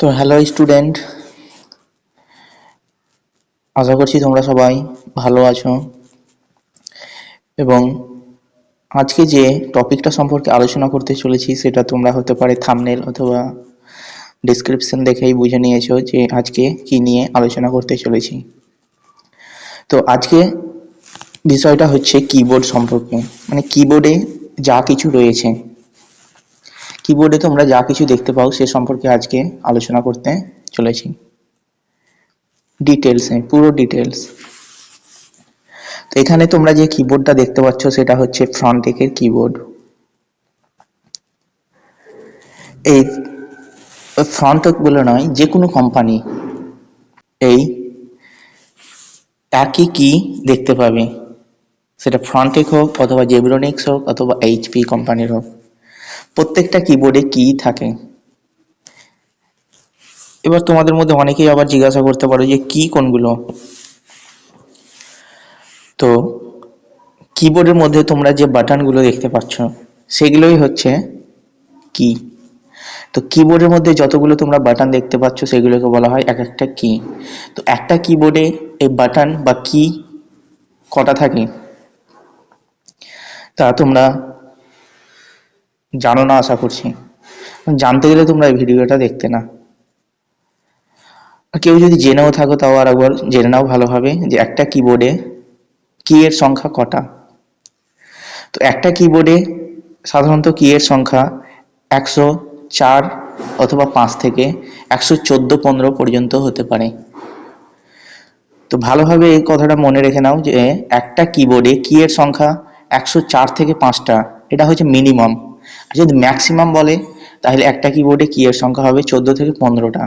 তো hello student আশা করছি তোমরা সবাই ভালো আছো। এবং আজকে যে টপিকটা সম্পর্কে আলোচনা করতে চলেছি, সেটা তোমরা হতে পারে থামনেল অথবা ডিসক্রিপশন দেখেই বুঝে নিয়েছো যে আজকে কি নিয়ে আলোচনা করতে চলেছি। তো আজকে বিষয়টা হচ্ছে কিবোর্ড সম্পর্কে। মানে কিবোর্ডে যা কিছু রয়েছে কিবোর্ডে তোমরা যা কিছু দেখতে পাও সে সম্পর্কে আজকে আলোচনা করতে চলেছি। ডিটেলসে পুরো ডিটেলস তো এখানে তোমরা যে কিবোর্ডটা দেখতে পাচ্ছ সেটা হচ্ছে ফ্রন্টেকের কিবোর্ড এই ফ্রন্টেক বলে নয়, যে কোনো কোম্পানি এই একই কি দেখতে পাবে। সেটা ফ্রন্টেক হোক, অথবা জেব্রোনিক্স হোক, অথবা এইচপি কোম্পানির হোক। প্রত্যেকটা কিবোর্ডে কি থাকে। এবার তোমাদের মধ্যে অনেকেই আবার জিজ্ঞাসা করতে পারো যে কি কোনগুলো? তো কিবোর্ডের মধ্যে তোমরা যে বাটনগুলো দেখতে পাচ্ছ, সেগুলোই হচ্ছে কি তো কিবোর্ডের মধ্যে যতগুলো তোমরা বাটন দেখতে পাচ্ছ, সেগুলোকে বলা হয় এক একটা কি তো একটা কিবোর্ডে এই বাটন বা কি কটা থাকে? তা তোমরা জানো না আশা করছি। জানতে গেলে তোমরা এই ভিডিওটা দেখতে না। কেউ যদি জেনেও থাকো তাও আর একবার জেনে নাও ভালোভাবে যে একটা কিবোর্ডে কি এর সংখ্যা কটা। তো একটা কিবোর্ডে সাধারণত কি এর সংখ্যা একশো চার অথবা পাঁচ থেকে একশো চোদ্দ, পনেরো পর্যন্ত হতে পারে। তো ভালোভাবে এই কথাটা মনে রেখে নাও যে একটা কিবোর্ডে কি এর সংখ্যা একশো চার থেকে পাঁচটা, এটা হচ্ছে মিনিমাম যদি ম্যাক্সিমাম বলে, তাহলে একটা কিবোর্ডে কি এর সংখ্যা হবে চোদ্দ থেকে পনেরোটা।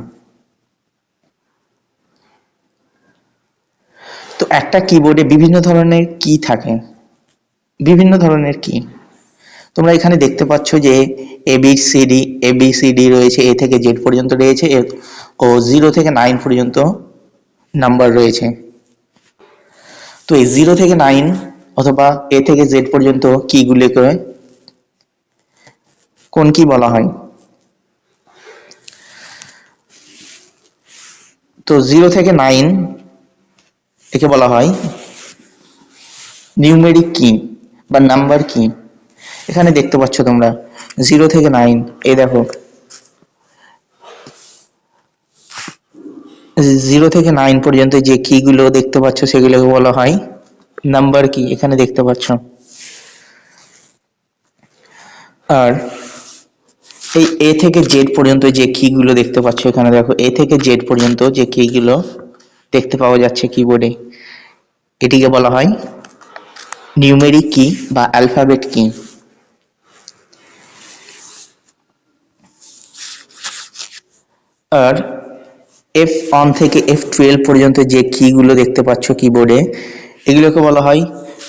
তো একটা কিবোর্ডে বিভিন্ন ধরনের কি থাকে। বিভিন্ন ধরনের কি তোমরা এখানে দেখতে পাচ্ছ যে A B C D A B C D রয়েছে এ থেকে জেড পর্যন্ত রয়েছে ও জিরো থেকে নাইন পর্যন্ত নাম্বার রয়েছে। তো এই জিরো থেকে নাইন অথবা এ থেকে জেড পর্যন্ত কিগুলিকে কোন কি বলা হয়? তো জিরো থেকে নাইন একে বলা হয় নিউমেরিক কি বা নাম্বার কি এখানে দেখতে পাচ্ছ তোমরা জিরো থেকে নাইন এই দেখো। জিরো থেকে নাইন পর্যন্ত যে কিগুলো দেখতে পাচ্ছ, সেগুলোকে বলা হয় নাম্বার কি এখানে দেখতে পাচ্ছ। আর এই এ থেকে জেড পর্যন্ত যে কিগুলো দেখতে পাচ্ছ এখানে দেখো এ থেকে জেড পর্যন্ত যে কিগুলো দেখতে পাওয়া যাচ্ছে কিবোর্ডে এটিকে বলা হয় নিউমেরিক কি বা অ্যালফাবেট কি আর এফ ওয়ান থেকে এফ টুয়েলভ পর্যন্ত যে কিগুলো দেখতে পাচ্ছ কিবোর্ডে এগুলোকে বলা হয়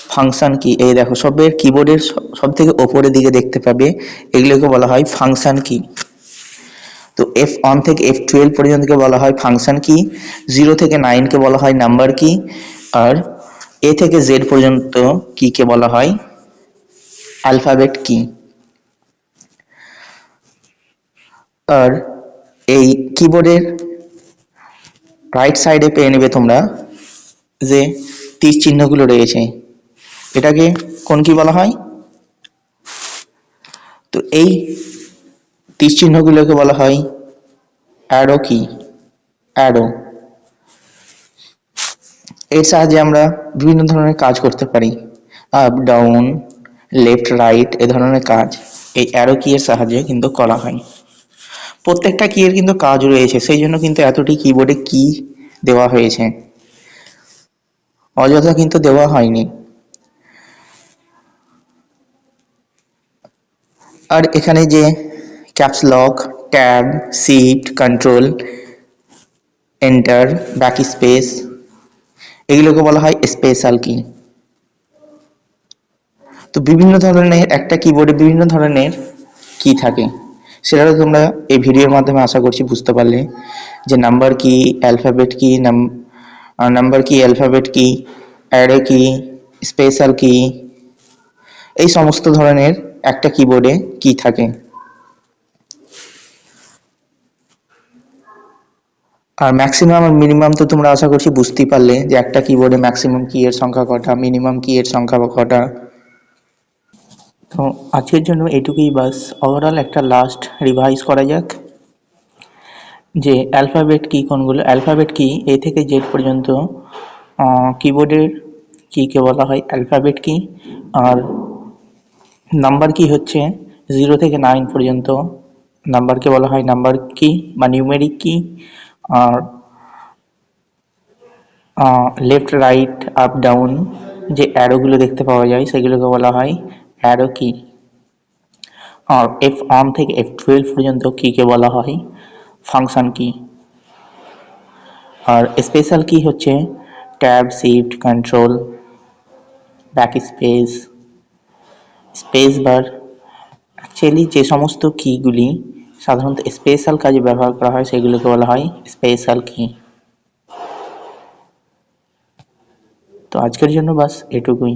ফাংশন কি এই দেখো, সবের কিবোর্ডের সব থেকে ওপরের দিকে দেখতে পাবে, এগুলোকে বলা হয় ফাংশন কি তো এফ ওয়ান থেকে এফ টুয়েলভ পর্যন্তকে বলা হয় ফাংশন কি জিরো থেকে নাইনকে বলা হয় নাম্বার কি আর এ থেকে জেড পর্যন্ত কি কে বলা হয় অ্যালফাবেট কি আর এই কিবোর্ডের রাইট সাইডে পেয়ে নেবে তোমরা যে তীর চিহ্নগুলো রয়েছে। এটাকে কোন কি বলা হয়? তো এই তীর চিহ্নগুলোকে বলা হয় অ্যারো কি অ্যারো এর সাহায্যে আমরা বিভিন্ন ধরনের কাজ করতে পারি। আপ ডাউন লেফট রাইট এ ধরনের কাজ। এই অ্যারো কি এর সাহায্যে কিন্তু করা হয়। প্রত্যেকটা কি এর কিন্তু কাজ রয়েছে, সেই জন্য কিন্তু এতটি কিবোর্ডে কি দেওয়া হয়েছে। অযথা কিন্তু দেওয়া হয়নি। আর এখানে যে caps lock tab shift control enter back space এগুলোকে বলা হয় স্পেশাল কি তো বিভিন্ন ধরনের একটা কিবোর্ডে বিভিন্ন ধরনের কি থাকে। সেটা তোমরা এই ভিডিওর মাধ্যমে আশা করছি বুঝতে পারলে। যে নাম্বার কি অ্যালফাবেট কি নাম্বার কি অ্যালফাবেট কি অ্যারে কি স্পেশাল কি এই সমস্ত ধরনের একটা কিবোর্ডে কি থাকে? আর ম্যাক্সিমাম আর মিনিমাম তো তোমরা আশা করছি বুঝতেই পারলে যে একটা কিবোর্ডে ম্যাক্সিমাম কি এর সংখ্যা কটা মিনিমাম কি এর সংখ্যা কটা। তো আজকের জন্য এটুকুই বাস। ওভারঅল একটা লাস্ট রিভাইজ করা যাক যে অ্যালফাবেট কি কোনগুলো। অ্যালফাবেট কি এ থেকে জেড পর্যন্ত কিবোর্ডের কিকে বলা হয় অ্যালফাবেট কি আর নাম্বার কি হচ্ছে? জিরো থেকে নাইন পর্যন্ত। নাম্বারকে বলা হয়? নাম্বার কি? বা নিউমেরিক কি? আর লেফট রাইট আপ ডাউন যে অ্যারোগুলো দেখতে পাওয়া যায়, সেগুলোকে বলা হয় অ্যারো কি আর এফ ওয়ান থেকে এফ টুয়েলভ পর্যন্ত কিকে বলা হয় ফাংশন কি আর স্পেশাল কি হচ্ছে tab shift control back space space bar. Actually যে সমস্ত কিগুলি সাধারণত স্পেশাল কাজে ব্যবহার করা হয়, সেগুলোকে বলা হয় স্পেশাল কি তো আজকের জন্য বাস এটুকুই।